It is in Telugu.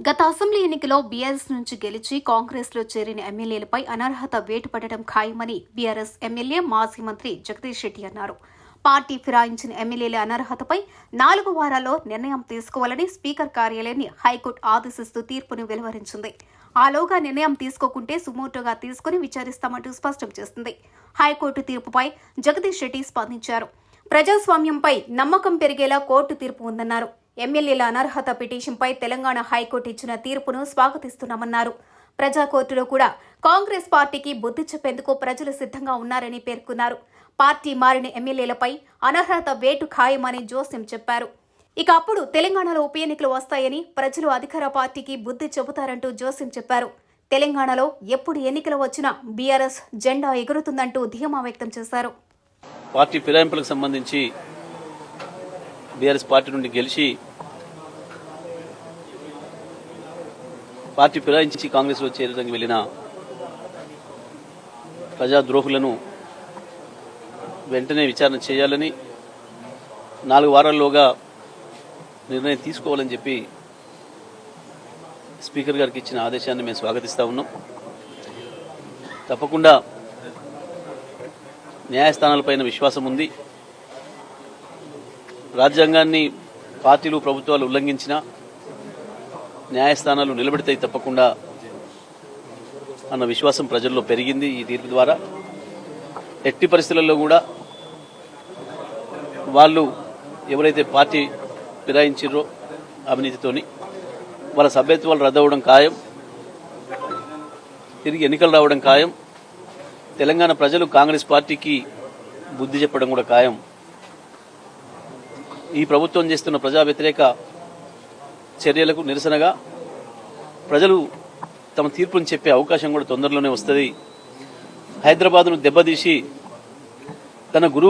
గత అసెంబ్లీ ఎన్నికలో బీఆర్ఎస్ నుంచి గెలిచి కాంగ్రెస్లో చేరిన ఎమ్మెల్యేలపై అనర్హత వేటుపడటం ఖాయమని బీఆర్ఎస్ ఎమ్మెల్యే మాజీ మంత్రి జగదీష్ రెడ్డి అన్నారు. పార్టీ ఫిరాయించిన ఎమ్మెల్యేల అనర్హతపై నాలుగు వారాల్లో నిర్ణయం తీసుకోవాలని స్పీకర్ కార్యాలయాన్ని హైకోర్టు ఆదేశిస్తూ తీర్పును వెలువరించింది. ఆలోగా నిర్ణయం తీసుకోకుంటే సుమోటోగా తీసుకుని విచారిస్తామంటూ స్పష్టం చేసింది. హైకోర్టు తీర్పుపై జగదీష్ రెడ్డి స్పందించారు. ప్రజాస్వామ్యంపై నమ్మకం పెరిగేలా కోర్టు తీర్పు ఉందన్నారు. ఎమ్మెల్యేల అనర్హత పిటిషన్పై తెలంగాణ హైకోర్టు ఇచ్చిన తీర్పును స్వాగతిస్తున్నామన్నారు. ప్రజా కోర్టులో కూడా కాంగ్రెస్ పార్టీకి బుద్ధి చెప్పేందుకు ప్రజలు సిద్ధంగా ఉన్నారని పేర్కొన్నారు. పార్టీ మారిన ఎమ్మెల్యేలపై అనర్హత వేటు ఖాయమని జోస్యం చెప్పారు. ఇక అప్పుడు తెలంగాణలో ఉప ఎన్నికలు వస్తాయని ప్రజలు అధికార పార్టీకి బుద్ధి చెబుతారంటూ జోస్యం చెప్పారు. తెలంగాణలో ఎప్పుడు ఎన్నికలు వచ్చినా బీఆర్ఎస్ జెండా ఎగురుతుందంటూ ధీమా వ్యక్తం చేశారు. పార్టీ ఫిరాయింపులకు సంబంధించి బీఆర్ఎస్ పార్టీ నుండి గెలిచి పార్టీ ఫిరాయించి కాంగ్రెస్లో చేరడానికి వెళ్ళిన ప్రజాద్రోహులను వెంటనే విచారణ చేయాలని నాలుగు వారాల్లోగా నిర్ణయం తీసుకోవాలని చెప్పి స్పీకర్ గారికి ఇచ్చిన ఆదేశాన్ని మేము స్వాగతిస్తా ఉన్నాం. తప్పకుండా న్యాయస్థానాలపైన విశ్వాసం ఉంది. రాజ్యాంగాన్ని పార్టీలు ప్రభుత్వాలు ఉల్లంఘించినా న్యాయస్థానాలు నిలబెడతాయి తప్పకుండా అన్న విశ్వాసం ప్రజల్లో పెరిగింది ఈ తీర్పు ద్వారా. ఎట్టి పరిస్థితులలో కూడా వాళ్ళు ఎవరైతే పార్టీ ఫిరాయించారో అవినీతితోని వాళ్ళ సభ్యత్వాలు రద్దవడం ఖాయం తిరిగి ఎన్నికలు రావడం ఖాయం తెలంగాణ ప్రజలు కాంగ్రెస్ పార్టీకి బుద్ధి చెప్పడం కూడా ఖాయం. ఈ ప్రభుత్వం చేస్తున్న ప్రజా వ్యతిరేక చర్యలకు నిరసనగా ప్రజలు తమ తీర్పును చెప్పే అవకాశం కూడా తొందరలోనే వస్తుంది. హైదరాబాద్ను దెబ్బతీసి తన గురువు